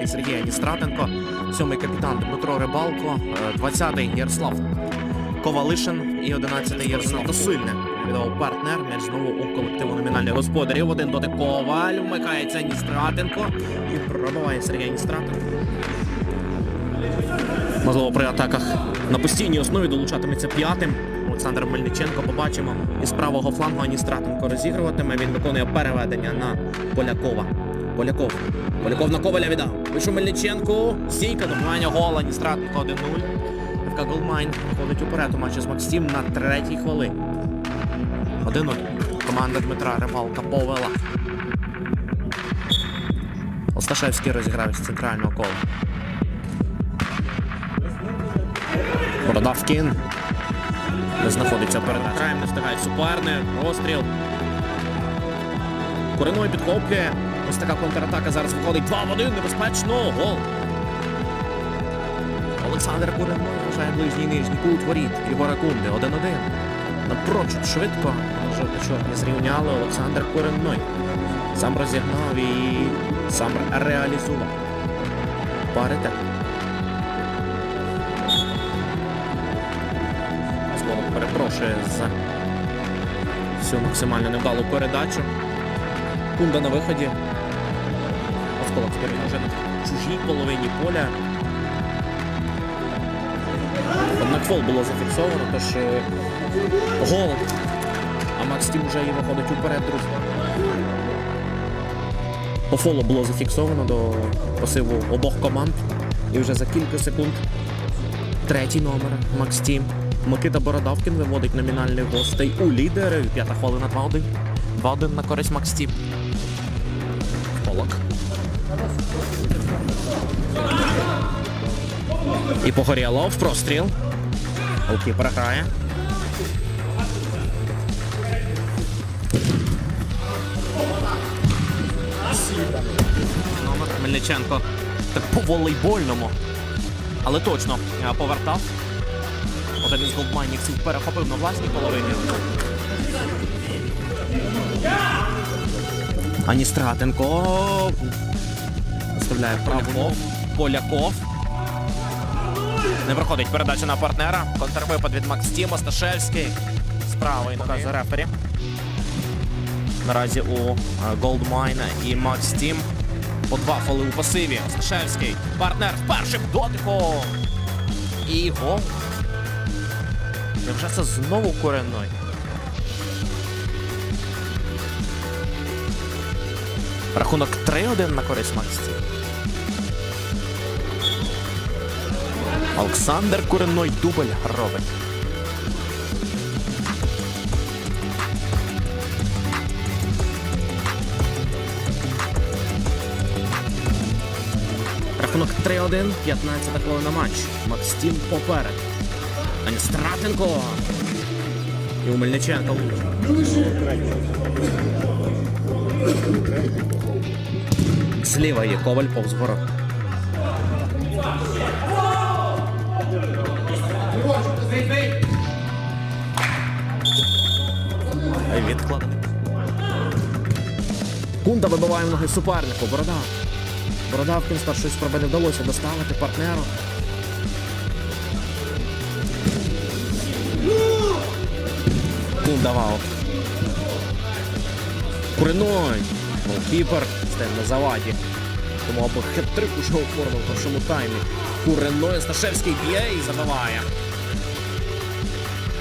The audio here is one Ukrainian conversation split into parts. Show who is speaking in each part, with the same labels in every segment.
Speaker 1: 9-й Сергій Аністратенко, 7-й капітан Дмитро Рибалко, е, 20-й Ярослав Ковалишин і 11-й Ярослав Сильне. Віддав партнер, м'яч знову у колективу номінальних господарів. Один дотик Коваль, вмикається Аністратенко і пробиває Сергій Аністратенко. Можливо, при атаках на постійній основі долучатиметься п'ятим. Олександр Мельниченко побачимо із правого флангу Аністратенко розігруватиме. Він виконує переведення на Полякова. Поляков. Поляков на Коваля віддав. Вийшов Мельниченко. Стійка добивання гол. Аністратенко 1-0. ФК Голмайн виходить уперед у матчі з Максим на третій хвилині. 1-0. Команда Дмитра Рибалка повела. Осташевський розіграв з центрального кола. Бородавкін. Не знаходиться перед краєм, не встигає суперник. Розстріл. Куриной підхоплює. Ось така контратака зараз виходить 2 в 1. Небезпечно. Гол. Олександр Куриной вважає ближній нижній кут воріт. Ігора Кунди 1-1. Напрочуд швидко. Жовто-чорні зрівняли Олександр Куриной. Сам розігнав і сам реалізував. Паритет. Слово перепрошує за цю максимально невдалу передачу. Кунда на виході. Тепер він вже на чужій половині поля. Однак фол було зафіксовано, тож е, гол. А Макс Тім вже і виходить уперед, друзі. По фолу було зафіксовано до посиву обох команд. І вже за кілька секунд третій номер Макс Тім. Микита Бородавкін виводить номінальних гостей у лідери. П'ята хвилина 2-1. 2-1 на користь Макс Тім. Полок. І Погорєлов. Простріл. Голкіпер грає. Номер Мельниченко. Так по волейбольному. Але точно е, повертав. Один із голдмайнівців перехопив на власній половині. Аністратенко. Вставляє вправо. Поляков. Не проходить передача на партнера. Контрвипад від Макс Тім. Осташевський. Справа і показує рефері. Наразі у Голдмайна і Макс Тім. По два фоли у пасиві. Осташевський. Партнер з першим дотиком. І гол. Невже це знову коренной? Рахунок 3-1 на користь Макс Тім. Олександр Куренной дубль робить. Рахунок 3-1, 15 хвилина матч. Макстім поперед. Аністратенко. І у Мельниченка. Зліва є Коваль повз ворот. Відклад. Кунда вибиває ноги супернику. Борода. Бородавкін старшої спроби не вдалося доставити партнеру. Кунда ваут. Куриной. Голкіпер стає на заваді. Тому або хет-трик уже оформив в першому таймі. Куриной Сташевський б'є і забиває.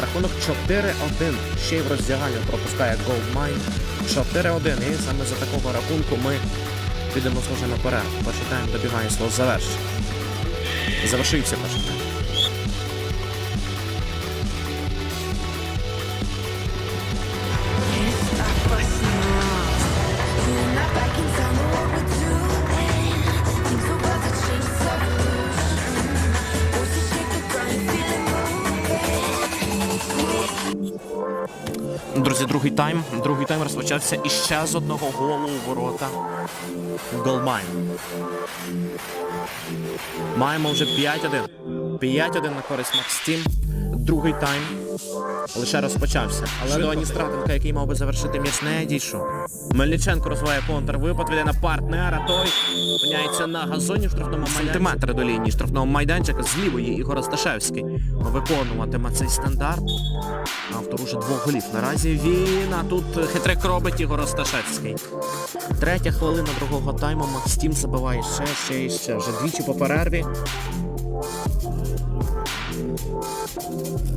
Speaker 1: Рахунок 4-1. Ще й в роздяганню пропускає Goldmine. 4-1. І саме за такого рахунку ми підемо схоже наперед. Перший тайм добігає свого завершення. Завершився перший тайм. Друзі, другий тайм. Другий тайм розпочався іще з одного голу у ворота. Голмайн. Маємо вже 5-1. 5-1 на користь Макстім. Другий тайм. Лише розпочався. Але до Аністратенка, який мав би завершити м'яч, не дійшов. Мельниченко розвиває контрвипад, веде на партнера. Той опиняється на газоні в штрафному сантиметри до лінії штрафного майданчика. З лівої Ігор Осташевський виконуватиме цей стандарт. Автор уже двох голів. Наразі він, а тут хитрик робить Ігор Осташевський. Третя хвилина другого тайму. Макстім забиває ще, ще і ще. Вже двічі по перерві.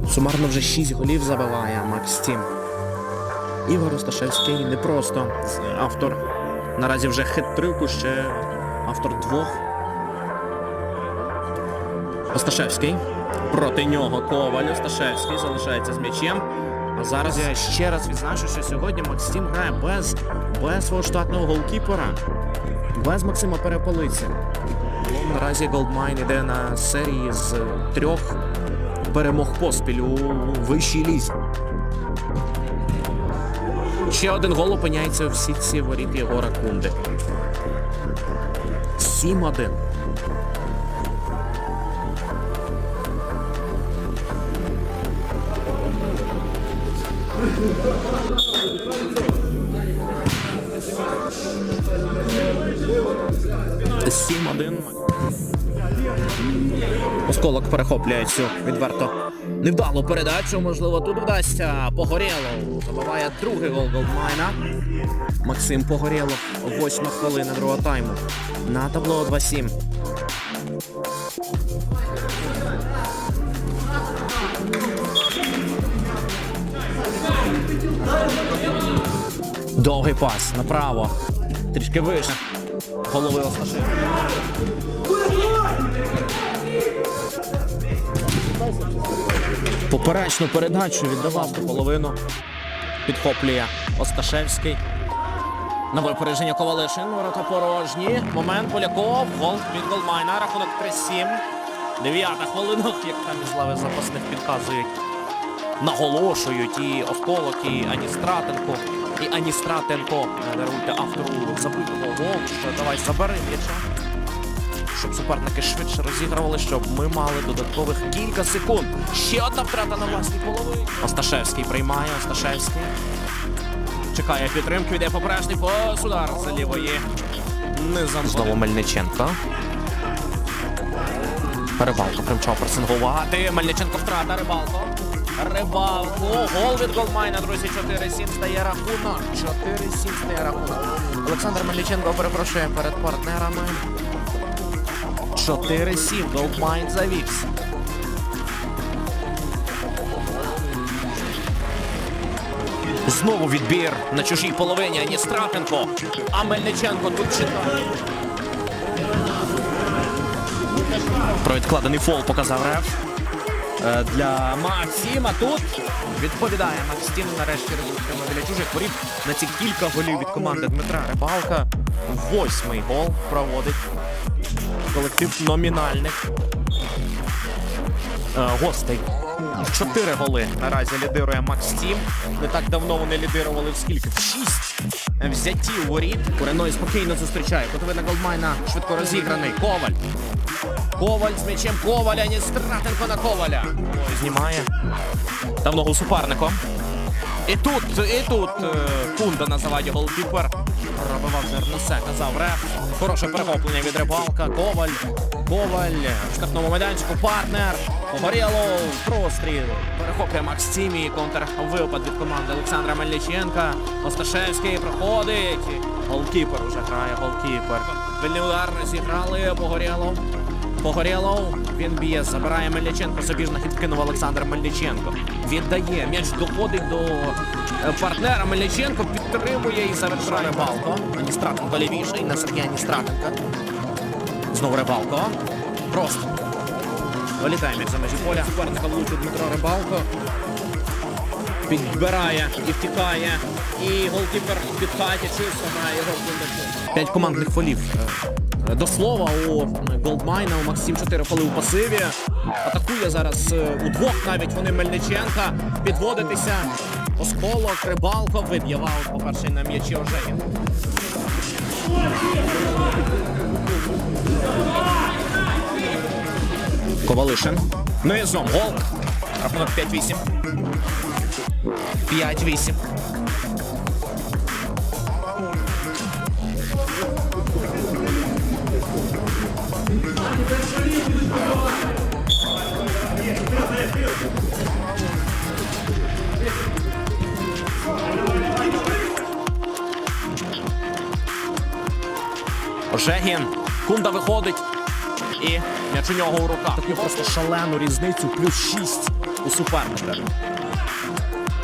Speaker 1: Сумарно вже 6 голів забиває Макс Тім. Ігор Осташевський не просто автор. Наразі вже хитрику, ще автор двох. Осташевський. Проти нього Коваль. Осташевський залишається з м'ячем. А зараз я ще раз відзначу, що сьогодні Максим грає без, без свого штатного голкіпера, без Максима Переполиці. Наразі Голдмайн іде на серії з трьох перемог поспіль у вищій лізі. Ще один гол опиняється в сітці воріт Єгора Кунди. 7-1. Thank you. 7-1. Осколок перехоплює цю відверто. Невдалу передачу, можливо, тут вдасться. Погорєлов забиває другий гол голмайна. Максим Погорєлов, восьма хвилина другого тайму. На табло 2-7. Довгий пас направо. Трішки вище. Голови Осташин. Поперечну передачу віддавав до половину. Підхоплює Осташевський. На випередження Ковалишин. Ворота порожні. Момент Поляков. Гол від Голмайна. Рахунок 3-7. Дев'ята хвилина, як там із лави запасних підказують. Наголошують і Осколок, і Аністратенко. І Аністратенко. Не даруйте автору забитого голу. Що давай забери м'яча щоб суперники швидше розігрували, щоб ми мали додаткових кілька секунд. Ще одна втрата на власній половині. Осташевський приймає, Осташевський. Чекає підтримки, йде поперечний пас, удар за лівої. Низом. Знову Мельниченко. Рибалко примчав пресингувати. Мельниченко втрата, Рибалко. Рибалко. Гол від голмайна, друзі. 4-7 стає рахунок. 4-7 стає рахунок. Олександр Мельниченко перепрошує перед партнерами. 4-7. Голдмайн завівся. Знову відбір на чужій половині. Ані Аністратенко. А Мельниченко тут читає. Про відкладений фол показав Реф. Е, Для Максима тут відповідає Максим нарешті результатами для чужих воріт на ці кілька голів від команди Дмитра Рибалка. Восьмий гол проводить колектив номінальних гостей. Чотири голи наразі лідирує Макс Тім. Не так давно вони лідирували в скільки? Шість взяті у воріт. Куреной спокійно зустрічає. Котовина Голдмайна швидко розіграний. Коваль. Коваль з м'ячем Коваля. Ністратенко на Коваля. Знімає. Давного суперником. І тут, і тут е, Кунда називає голкіпер. Пробивав Зерносе, казав Реф. Хороше перехоплення від рибалка. Коваль. Коваль. В штрафному майданчику партнер. Погоріло. Простріл. Перехоплює Макс Тімі. Контр випад від команди Олександра Мельниченка. Осташевський проходить. Голкіпер уже грає. Голкіпер. Вільний удар зіграли. Погоріло. Погорєлов, він б'є, забирає Мельниченко, хід вкинув Олександр Мельниченко. Віддає, м'яч доходить до е, партнера. Мельниченко підтримує і завершує Рибалко. Аністратенко лівіший на Сергія Аністратенка. Знову Рибалко. Просто. Вилітає м'яч за межі поля. Суперника влучить Дмитро Рибалко. Підбирає і втікає. І голкіпер підхаті чисто на його бліндачу. П'ять командних фолів. Е, До слова, у Голдмайна, у Максим 4 фоли у пасиві. Атакує зараз е, удвох навіть вони Мельниченка. Підводитися. Осколок, Рибалко виб'є аут, по-перше, на м'ячі Ожегін. Ковалишин. знову гол. Рахунок 5-8. 5-8. Жегін. Кунда виходить. І м'яч у нього у руках. Таку просто шалену різницю, плюс 6 у суперника.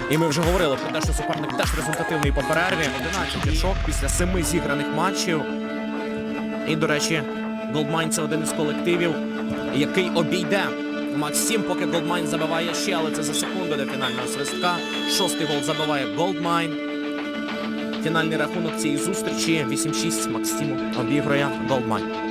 Speaker 1: І ми вже говорили про те, що суперник теж результативний по перерві. 11 очок після семи зіграних матчів. І, до речі, Голдмайн це один із колективів, який обійде Максим, поки Голдмайн забиває ще, але це за секунду до фінального свистка. Шостий гол забиває Голдмайн. Фінальний рахунок цієї зустрічі 8-6 Максиму обіграє Голдмайн.